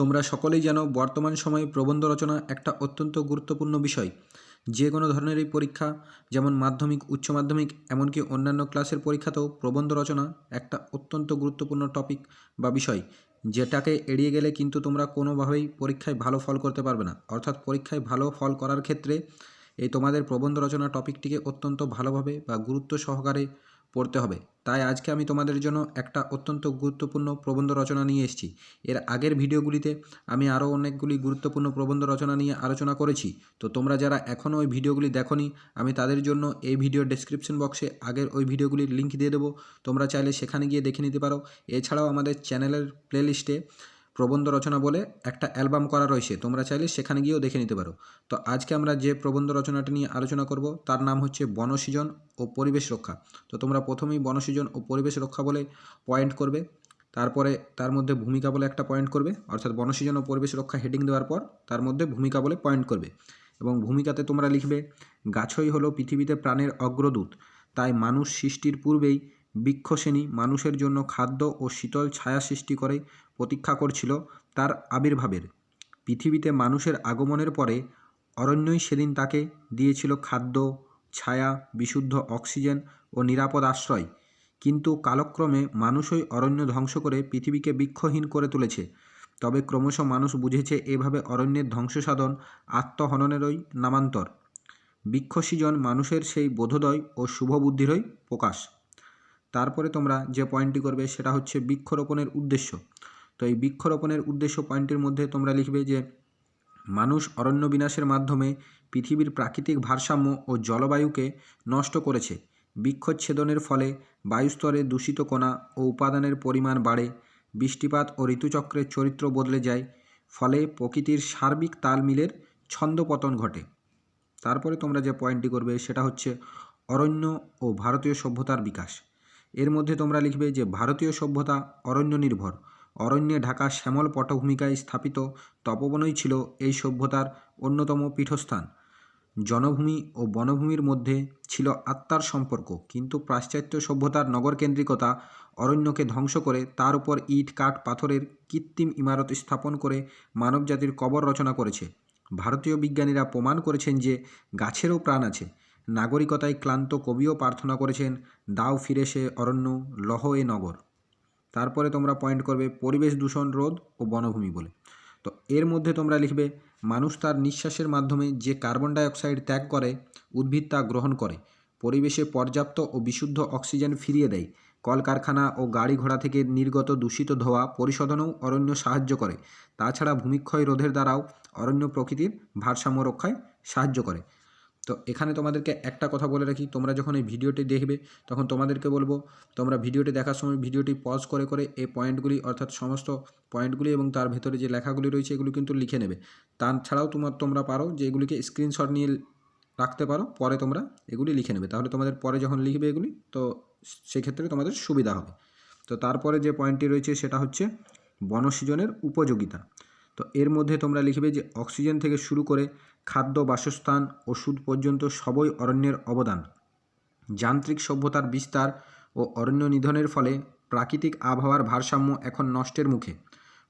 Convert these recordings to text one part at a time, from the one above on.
তোমরা সকলেই জানো, বর্তমান সময়ে প্রবন্ধ রচনা একটা অত্যন্ত গুরুত্বপূর্ণ বিষয়। যে কোনো ধরনেরই পরীক্ষা, যেমন মাধ্যমিক, উচ্চ মাধ্যমিক, এমনকি অন্যান্য ক্লাসের পরীক্ষাতেও প্রবন্ধ রচনা একটা অত্যন্ত গুরুত্বপূর্ণ টপিক বা বিষয়, যেটাকে এড়িয়ে গেলে কিন্তু তোমরা কোনোভাবেই পরীক্ষায় ভালো ফল করতে পারবে না। অর্থাৎ পরীক্ষায় ভালো ফল করার ক্ষেত্রে এই তোমাদের প্রবন্ধ রচনা টপিকটিকে অত্যন্ত ভালোভাবে বা গুরুত্ব সহকারে পড়তে হবে। তাই আজকে আমি তোমাদের জন্য একটা অত্যন্ত গুরুত্বপূর্ণ প্রবন্ধ রচনা নিয়ে এসেছি। এর আগের ভিডিওগুলিতে আমি আরও অনেকগুলি গুরুত্বপূর্ণ প্রবন্ধ রচনা নিয়ে আলোচনা করেছি। তো তোমরা যারা এখনও ওই ভিডিওগুলি দেখোনি, আমি তাদের জন্য এই ভিডিও ডেসক্রিপশন বক্সে আগের ওই ভিডিওগুলির লিঙ্ক দিয়ে দেবো। তোমরা চাইলে সেখানে গিয়ে দেখে নিতে পারো। এছাড়াও আমাদের চ্যানেলের প্লেলিস্টে প্রবন্ধ রচনা বলে একটা অ্যালবাম করা রয়েছে, তোমরা চাইলে সেখানে গিয়েও দেখে নিতে পারো। তো আজকে আমরা যে প্রবন্ধ রচনাটি নিয়ে আলোচনা করব, তার নাম হচ্ছে বনসৃজন ও পরিবেশ রক্ষা। তো তোমরা প্রথমেই বনসৃজন ও পরিবেশ রক্ষা বলে পয়েন্ট করবে, তারপরে তার মধ্যে ভূমিকা বলে একটা পয়েন্ট করবে, অর্থাৎ বনসৃজন ও পরিবেশ রক্ষা হেডিং দেওয়ার পর তার মধ্যে ভূমিকা বলে পয়েন্ট করবে। এবং ভূমিকাতে তোমরা লিখবে, গাছই হলো পৃথিবীতে প্রাণের অগ্রদূত, তাই মানুষ সৃষ্টির পূর্বেই বৃক্ষশ্রেণী মানুষের জন্য খাদ্য ও শীতল ছায়া সৃষ্টি করে প্রতীক্ষা করছিল তার আবির্ভাবের। পৃথিবীতে মানুষের আগমনের পরে অরণ্যই সেদিন তাকে দিয়েছিল খাদ্য, ছায়া, বিশুদ্ধ অক্সিজেন ও নিরাপদ আশ্রয়। কিন্তু কালক্রমে মানুষই অরণ্য ধ্বংস করে পৃথিবীকে বৃক্ষহীন করে তুলেছে। তবে ক্রমশ মানুষ বুঝেছে এভাবে অরণ্যের ধ্বংসসাধন আত্মহননেরই নামান্তর। বৃক্ষসৃজন মানুষের সেই বোধোদয় ও শুভবুদ্ধিরই প্রকাশ। তারপরে তোমরা যে পয়েন্টটি করবে সেটা হচ্ছে বৃক্ষরোপণের উদ্দেশ্য। তো এই বৃক্ষরোপণের উদ্দেশ্য পয়েন্টের মধ্যে তোমরা লিখবে যে, মানুষ অরণ্য বিনাশের মাধ্যমে পৃথিবীর প্রাকৃতিক ভারসাম্য ও জলবায়ুকে নষ্ট করেছে। বৃক্ষচ্ছেদনের ফলে বায়ুস্তরে দূষিত কণা ও উপাদানের পরিমাণ বাড়ে, বৃষ্টিপাত ও ঋতুচক্রের চরিত্র বদলে যায়, ফলে প্রকৃতির সার্বিক তালমিলের ছন্দপতন ঘটে। তারপরে তোমরা যে পয়েন্টটি করবে সেটা হচ্ছে অরণ্য ও ভারতীয় সভ্যতার বিকাশ। এর মধ্যে তোমরা লিখবে যে, ভারতীয় সভ্যতা অরণ্য নির্ভর অরণ্যে ঢাকা শ্যামল পটভূমিকায় স্থাপিত। তপবনই ছিল এই সভ্যতার অন্যতম পীঠস্থান। জনভূমি ও বনভূমির মধ্যে ছিল আত্মার সম্পর্ক। কিন্তু পাশ্চাত্য সভ্যতার নগরকেন্দ্রিকতা অরণ্যকে ধ্বংস করে, তার উপর ইট, কাঠ, পাথরের কৃত্রিম ইমারত স্থাপন করে মানবজাতির কবর রচনা করেছে। ভারতীয় বিজ্ঞানীরা প্রমাণ করেছেন যে, গাছেরও প্রাণ আছে। নাগরিকতায় ক্লান্ত কবিও প্রার্থনা করেছেন, দাও ফিরে সে অরণ্য, লহ এ নগর। তারপরে তোমরা পয়েন্ট করবে পরিবেশ দূষণ রোধ ও বনভূমি বলে। তো এর মধ্যে তোমরা লিখবে, মানুষ তার নিঃশ্বাসের মাধ্যমে যে কার্বন ডাইঅক্সাইড ত্যাগ করে, উদ্ভিদ তা গ্রহণ করে, পরিবেশে পর্যাপ্ত ও বিশুদ্ধ অক্সিজেন ফিরিয়ে দেয়, কলকারখানা ও গাড়ি ঘোড়া থেকে নির্গত দূষিত ধোয়া পরিশোধনেও অরণ্য সাহায্য করে। তাছাড়া ভূমিক্ষয় রোধের দ্বারাও অরণ্য প্রকৃতির ভারসাম্য রক্ষায় সাহায্য করে। তো এখানে তোমাদেরকে একটা কথা বলে রাখি, তোমরা যখন এই ভিডিওটি দেখবে, তখন তোমাদেরকে বলব, তোমরা ভিডিওটি দেখার সময় ভিডিওটি পজ করে করে এই পয়েন্টগুলি অর্থাৎ সমস্ত পয়েন্টগুলি এবং তার ভেতরে যে লেখাগুলি রয়েছে, এগুলো কিন্তু লিখে নেবে। তাছাড়াও তোমার তোমরা পারো যে এগুলিকে স্ক্রিনশট নিয়ে রাখতে পারো, পরে তোমরা এগুলি লিখে নেবে। তাহলে তোমাদের পরে যখন লিখবে এগুলি, তো সেক্ষেত্রে তোমাদের সুবিধা হবে। তো তারপরে যে পয়েন্টটি রয়েছে, সেটা হচ্ছে বনসৃজনের উপযোগিতা। তো এর মধ্যে তোমরা লিখবে যে অক্সিজেন থেকে শুরু করে খাদ্য, বাসস্থান, ওষুধ পর্যন্ত সবই অরণ্যের অবদান। যান্ত্রিক সভ্যতার বিস্তার ও অরণ্য নিধনের ফলে প্রাকৃতিক আবহাওয়ার ভারসাম্য এখন নষ্টের মুখে।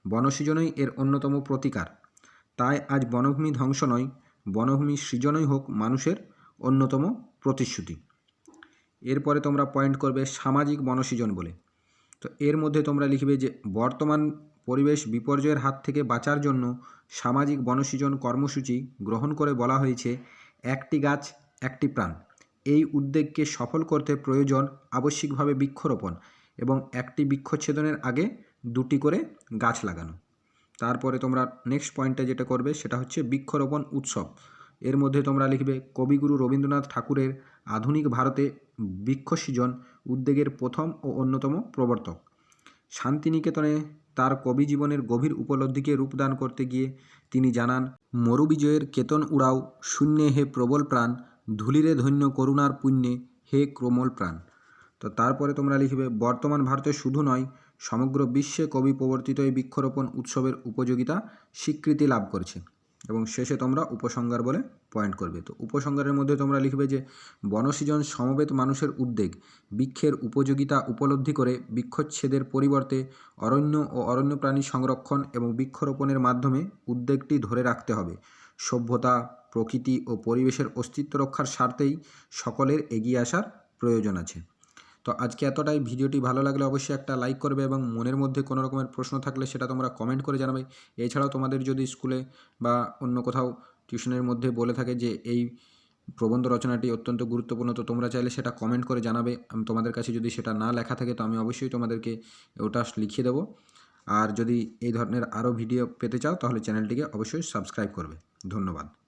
বনসৃজনই এর অন্যতম প্রতিকার। তাই আজ বনভূমি ধ্বংস নয়, বনভূমি সৃজনই হোক মানুষের অন্যতম প্রতিশ্রুতি। এরপরে তোমরা পয়েন্ট করবে সামাজিক বনসৃজন বলে। তো এর মধ্যে তোমরা লিখবে যে বর্তমান পরিবেশ বিপর্যয়ের হাত থেকে বাঁচার জন্য সামাজিক বনসৃজন কর্মসূচি গ্রহণ করে বলা হয়েছে, একটি গাছ, একটি প্রাণ। এই উদ্যোগকে সফল করতে প্রয়োজন আবশ্যিকভাবে বৃক্ষরোপণ এবং একটি বৃক্ষচ্ছেদনের আগে দুটি করে গাছ লাগানো। তারপরে তোমরা নেক্সট পয়েন্টটা যেটা করবে সেটা হচ্ছে বৃক্ষরোপণ উৎসব। এর মধ্যে তোমরা লিখবে, কবিগুরু রবীন্দ্রনাথ ঠাকুরের আধুনিক ভারতে বৃক্ষসৃজন উদ্যোগের প্রথম ও অন্যতম প্রবর্তক। শান্তিনিকেতনে তার কবি জীবনের গভীর উপলব্ধিকে রূপদান করতে গিয়ে তিনি জানান, মরুবিজয়ের কেতন উড়াও, শূন্যে হে প্রবল প্রাণ, ধুলিরে ধন্য করুণার পুণ্যে হে ক্রমল প্রাণ। তো তারপরে তোমরা লিখবে, বর্তমান ভারতে শুধু নয়, সমগ্র বিশ্বে কবি প্রবর্তিত এই বৃক্ষরোপণ উৎসবের উপযোগিতা স্বীকৃতি লাভ করেছে এবং শেষে তোমরা উপসংহার বলে পয়েন্ট করবে। তো উপসংহারের মধ্যে তোমরা লিখবে যে, বনসৃজন সমবেত মানুষের উদ্বেগ, বৃক্ষের উপযোগিতা উপলব্ধি করে বৃক্ষচ্ছেদের পরিবর্তে অরণ্য ও অরণ্য প্রাণী সংরক্ষণ এবং বৃক্ষরোপণের মাধ্যমে উদ্বেগটি ধরে রাখতে হবে। সভ্যতা, প্রকৃতি ও পরিবেশের অস্তিত্ব রক্ষার স্বার্থেই সকলের এগিয়ে আসার প্রয়োজন আছে। তো আজকে এতটাই। ভিডিওটি ভালো লাগলে অবশ্যই একটা লাইক করবে এবং মনের মধ্যে কোনো রকমের প্রশ্ন থাকলে সেটা তোমরা কমেন্ট করে জানাবে। এছাড়াও তোমাদের যদি স্কুলে বা অন্য কোথাও টিউশনের মধ্যে বলে থাকে যে, এই প্রবন্ধ রচনাটি অত্যন্ত গুরুত্বপূর্ণ তো তোমরা চাইলে সেটা কমেন্ট করে জানাবে। আমি তোমাদের কাছে যদি সেটা না লেখা থাকে, তো আমি অবশ্যই তোমাদেরকে ওটা লিখিয়ে দেবো। আর যদি এই ধরনের আরও ভিডিও পেতে চাও, তাহলে চ্যানেলটিকে অবশ্যই সাবস্ক্রাইব করবে। ধন্যবাদ।